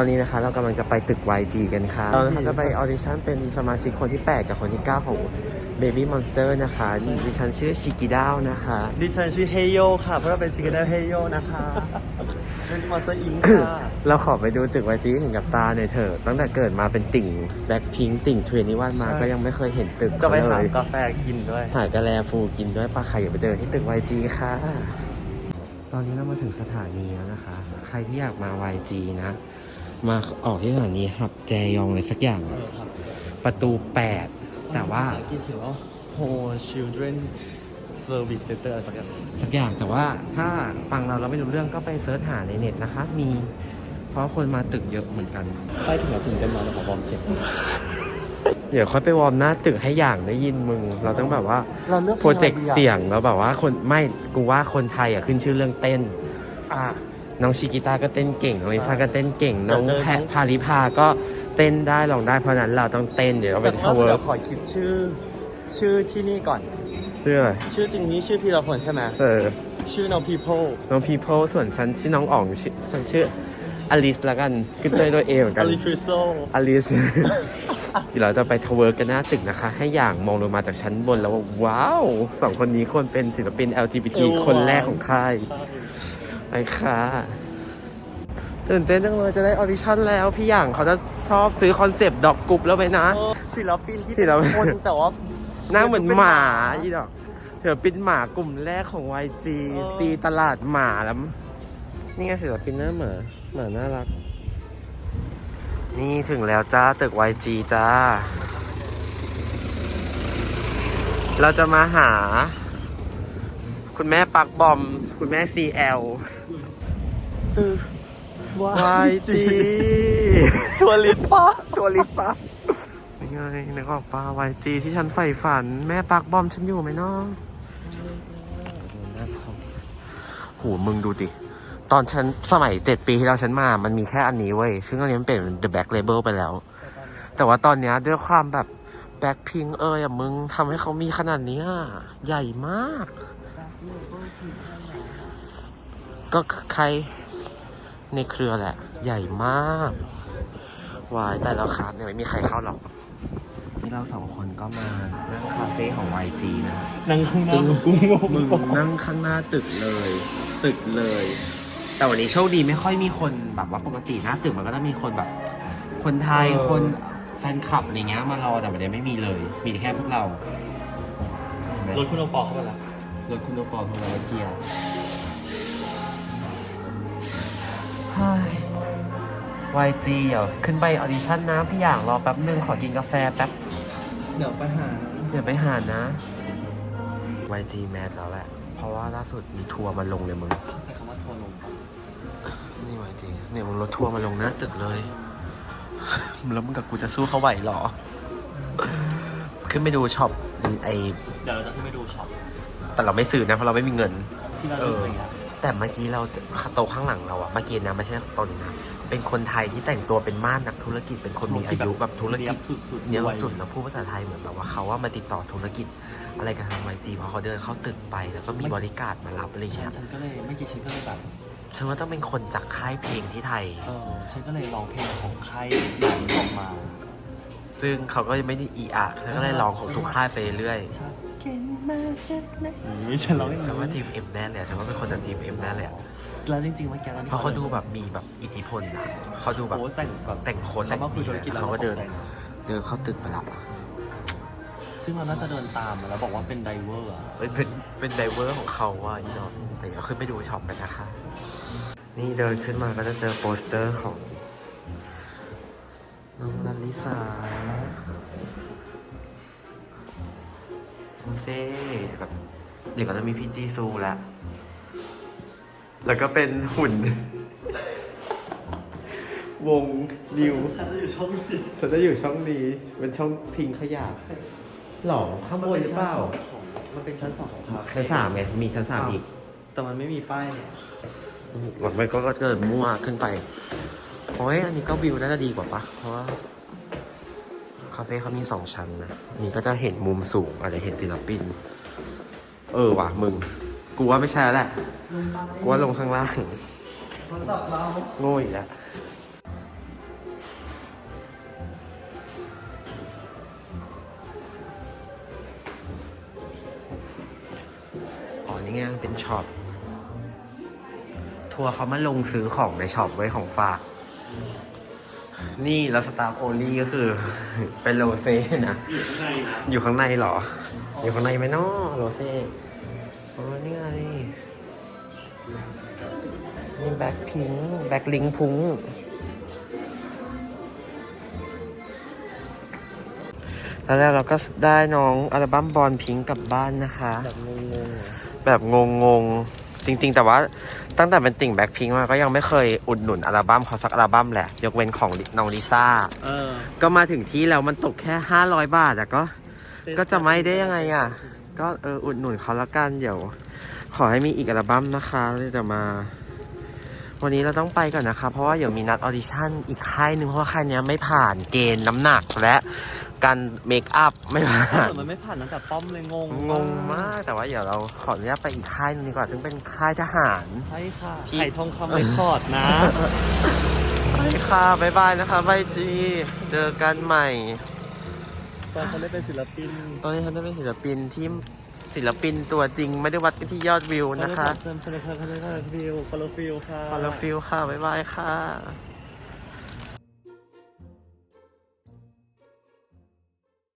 อนนี้นะคะ เรากำลังจะไปตึก YG กันค่ะเรานะคะจะไปออดิชั่นเป็นสมาชิกคนที่ 8 กับคนที่ 9 ของ Baby Monster นะคะดิฉันชื่อชิกิดาวนะคะ ดิฉันชื่อเฮโยค่ะ เพราะเราเป็นชิคกี้พายเฮโยนะคะเป็นมอนสเตอร์อิงค่ะ เราขอไปดูตึก YG เห็นกับตาหน่อยเถอะ ตั้งแต่เกิดมาเป็นติ่งแบ็คพิงติ่งเทรนนิวันมาใช่ก็ยังไม่เคยเห็นตึกจะไปเลหายกาแฟกินด้วยถ่ายกาแลฟูกินด้วยปลาไข่อย่าไปเจอที่ตึก YG ค่ะตอนนี้เรามาถึงสถานีแล้วนะคะ ใครที่อยากมา YG นะ มาออกที่สถานีหับแจยองเลยสักอย่างเออครับประตู 8 แต่ว่ากินเขียนว่า Whole Children Service Center อะไรสักอย่างสักอย่างแต่ว่าถ้าฟังเราเราไม่รู้เรื่องก็ไปเซิร์ชหาในเน็ตนะคะ มีเพราะคนมาตึกเยอะเหมือนกัน ใกล้ถึงแล้วถึงเป็นมาแล้วขอบอมเสียงเดี๋ยวค่อยไปวอร์มหน้าตึกให้อย่างได้ยินมึง เราต้องแบบว่าเราเลือกโปรเจกต์เสียงแล้วแบบว่าคนไม่กูว่าคนไทยอะขึ้นชื่อเรื่องเต้น อะ น้องชิกิต้าก็เต้นเก่ง น้องลิซ่าก็เต้นเก่ง น้องเดี๋ยวเจอแพะพาริพาก็เต้นได้ลองได้เพราะฉะนั้นเราต้องเต้นเดี๋ยวเราแต่เป็นว่า cover เดี๋ยวขอคิดชื่อ ชื่อที่นี่ก่อน ชื่ออะไร ชื่อจริงนี้ชื่อพีรพลใช่ไหมเออ ชื่อน้อง people น้องพีโพส่วนฉันชื่อน้องอ๋องชื่อฉันชื่ออลิสละกันขึ้นต้นด้วยเอเหมือนกันอลิคริสโซอลิสเดี๋ยวเราจะไปทเวิร์กกันหน้าตึกนะคะ ให้อย่างมองลงมาจากชั้นบนแล้วว่าว้าวสองคนนี้ควรเป็นศิลปิน LGBT คนแรกของค่าย ไปค่ะตื่นเต้นจังเลยจะได้ออดิชั่นแล้วพี่อย่างเขาจะชอบซื้อคอนเซปต์ดอกกุบแล้วไปนะ ศิลปินที่ศิลปิน คนแต่ว่าหน้าเหมือนหมาอีดอกเธอเป็นหมากลุ่มแรกของ YG เออตีตลาดหมาแล้ว นี่ไงศิลปินหน้าหมาหมาน่ารัก นี่ถึงแล้วจ้าตึก YG จ้า เราจะมาหา คุณแม่ปักบอม คุณแม่ CL ตึก YG ทัวริสป้าตัวลิปปะยังไงนึกออกปะ YG ที่ฉันใฝ่ฝัน แม่ปักบอมฉันอยู่ไหมน้องหูมึงดูดิ ตอนฉันสมัยเจ็ดปีที่แล้วฉันมา มันมีแค่อันนี้เว้ย ซึ่งอันนี้มันเป็น The Back Label ไปแล้ว แต่ว่าตอนเนี้ยด้วยความแบบแบ็คพิงเอยอะมึงทำให้เขามีขนาดเนี้ยใหญ่มาก ก็ใครในเครือแหละ ใหญ่มากวายแต่เราครับเนี่ยไม่มีใครเข้าหรอกนี่เราสองคนก็มานั่งคาเฟ่ของ YG นะนั่งข้างหน้าซึ่งกูงงมึงนั่งข้างหน้าตึกเลย ตึกเลย แต่วันนี้โชคดีไม่ค่อยมีคนแบบว่าปกติหน้าตึกมันก็ต้องมีคนแบบ คนไทยคนแฟนคลับอะไรเงี้ยมารอแต่วันนี้ไม่มีเลย มีแค่พวกเราเห็นไหมรถคุณโอปอเข้ามาแล้ว รถคุณโอปอลของเราเกียร์วายจีเดี๋ยวขึ้นไปออดิชั่นนะพี่อย่างรอแป๊บนึงขอกินกาแฟแป๊บ เดี๋ยวไปหา เดี๋ยวไปหานะ YG Mad แล้วแหละ เพราะว่าล่าสุดมีทัวร์มาลงเลยมึงใช้คำว่าทัวร์ลงนี่ YG เนี่ยมึงรถทัวร์มาลงหน้าตึกเลย แล้วมึงกับกูจะสู้เขาไหวเหรอ ขึ้นไปดูช็อปไอเดี๋ยวเราจะขึ้นไปดูช็อป แต่เราไม่ซื้อนะเพราะเราไม่มีเงิน ที่เราเอดูออะไรเงี้ยแต่เมื่อกี้เราโตะข้างหลังเราอะเมื่อกี้นะไม่ใช่โตะนี้นะเป็นคนไทยที่แต่งตัวเป็นม่านนักธุรกิจเป็นคนมีอายุแบบธุรกิจ สุดๆเนี่ยรวยสุดแล้วพูดภาษาไทยเหมือนแบบว่าเขาว่ามาติดต่อธุรกิจอะไรกับทางไวจีพอเขาเดินเข้าตึกไปแล้วก็มีบริการมารับอะไรฉัเงี้นยฉันก็เลยเมื่อกี้ฉันก็เลยแบบฉันว่าต้องเป็นคนจากค่ายเพลงที่ไทย เออฉันก็เลยร้องเพลงของใครนั้นออกมาซึ่งเขาก็ไม่ได้อีอะฉันก็เลยลองของทุกค่ายไปเรื่อย เก่งมาจากไหนนี่ฉันร้องอย่างฉันว่านี้จีมเอ็มแน่เลยอะฉันว่าเป็นคนจากจีมเอ็มแน่เลยอะแล้วจริงๆเมื่อกี้ตอนที่เพราะเขาดูแบบมีแบบอิทธิพลนะเขาดูแบบโอ้แต่งแบบแต่งโค้ดแต่เขางมาคุยธุรกิจแล้วเขาก็ก็เดิเดินนเดินเข้าตึกไปละซึ่งเราน่าจะเดินตามมาแล้วบอกว่าเป็นไดเวอร์อะเป็นเป็นเป็นไดเวอร์ของเขาว่าอีดอกแต่เดี๋ยวขึ้นไปดูช็อปกันนะคะ นี่เดินขึ้นมาก็จะเจอโปสเตอร์ของน้องลันลิสา โอเซ่กับเดี๋ยวก็จะมีพี่จีซูแล้ว แล้วก็เป็นหุ่น วงนิว ฉันจะอยู่ช่องนี้ฉันจะอยู่ช่องนี้เป็นช่องทิ้งขยะหรอข้างบนหรือเปล่ามันเป็นชั้นสองของคาเฟ่ชั้นสามไง มีชั้นสามอีกแต่มันไม่มีป้ายเนี่ยมันก็เกิดมั่วขึ้นไปโอ้ยอันนี้ก็วิวน่าจะดีกว่าปะเพราะว่า คาเฟ่เขามีสองชั้นนะ นี่ก็จะเห็นมุมสูงอาจจะเห็นศิลปิน เออว่ะมึง กูว่าไม่ใช่แล้วแหละ กูว่าลงข้างล่างทดสอบเราโง่อีกแล้วอ๋อนี่ไงเป็นช็อป ทัวร์เขามาลงซื้อของในช็อปไว้ของฝาก นี่แล้วสตาฟโอลี่ก็คือ เป็นโรเซ่นะอยู่ข้างในเหรอ อยู่ข้างในไหมเนาะโรเซ่อ๋อนี่ไงนี่แบ็คพิงแบ็คลิงพุงแล้วแล้วเราก็ได้น้องอัลบั้มบอลพิงกลับบ้านนะคะ แบบงงๆอะแบบงงๆจริงๆ แต่ว่า ตั้งแต่เป็นติ่งแบ็คพิงมาก็ยังไม่เคยอุดหนุนอัลบั้มเขาสักอัลบั้มแหละ ยกเว้นของน้องลิซ่า เออ ก็มาถึงที่แล้วมันตกแค่ 500 บาทอะก็ ก็จะไม่ได้ยังไงอะก็เอออุดหนุนเขาละกันเดี๋ยว ขอให้มีอีกอัลบั้มนะคะเลยจะมา วันนี้เราต้องไปก่อนนะคะ เพราะว่าเดี๋ยวมีนัดออดิชั่นอีกค่ายหนึ่งเพราะว่าค่ายเนี้ยไม่ผ่านเกณฑ์น้ำหนักและ การเมคอัพไม่ผ่านแต่มันไม่ผ่านตั้งแต่ป้อมเลยงงงงมาก แต่ว่าเดี๋ยวเราขออนุญาตไปอีกค่ายหนึงดีกว่า ซึ่งเป็นค่ายทหาร ใช่ค่ะที่ ไข่ทองคำไม่คอร์ดนะ ไปค่ะบ๊ายบายนะคะบายจี เจอกันใหม่ ตอนเขาได้เป็นศิลปินตอนนี้ฉันจะเป็นศิลปินที่ศิลปินตัวจริง ไม่ได้วัดกันที่ยอดวิวนะคะเขาได้เป็นศิลปินเขาได้เป็นวิวคอลฟิลค่ะคอลฟิลค่ะบ๊ายบายค่ะ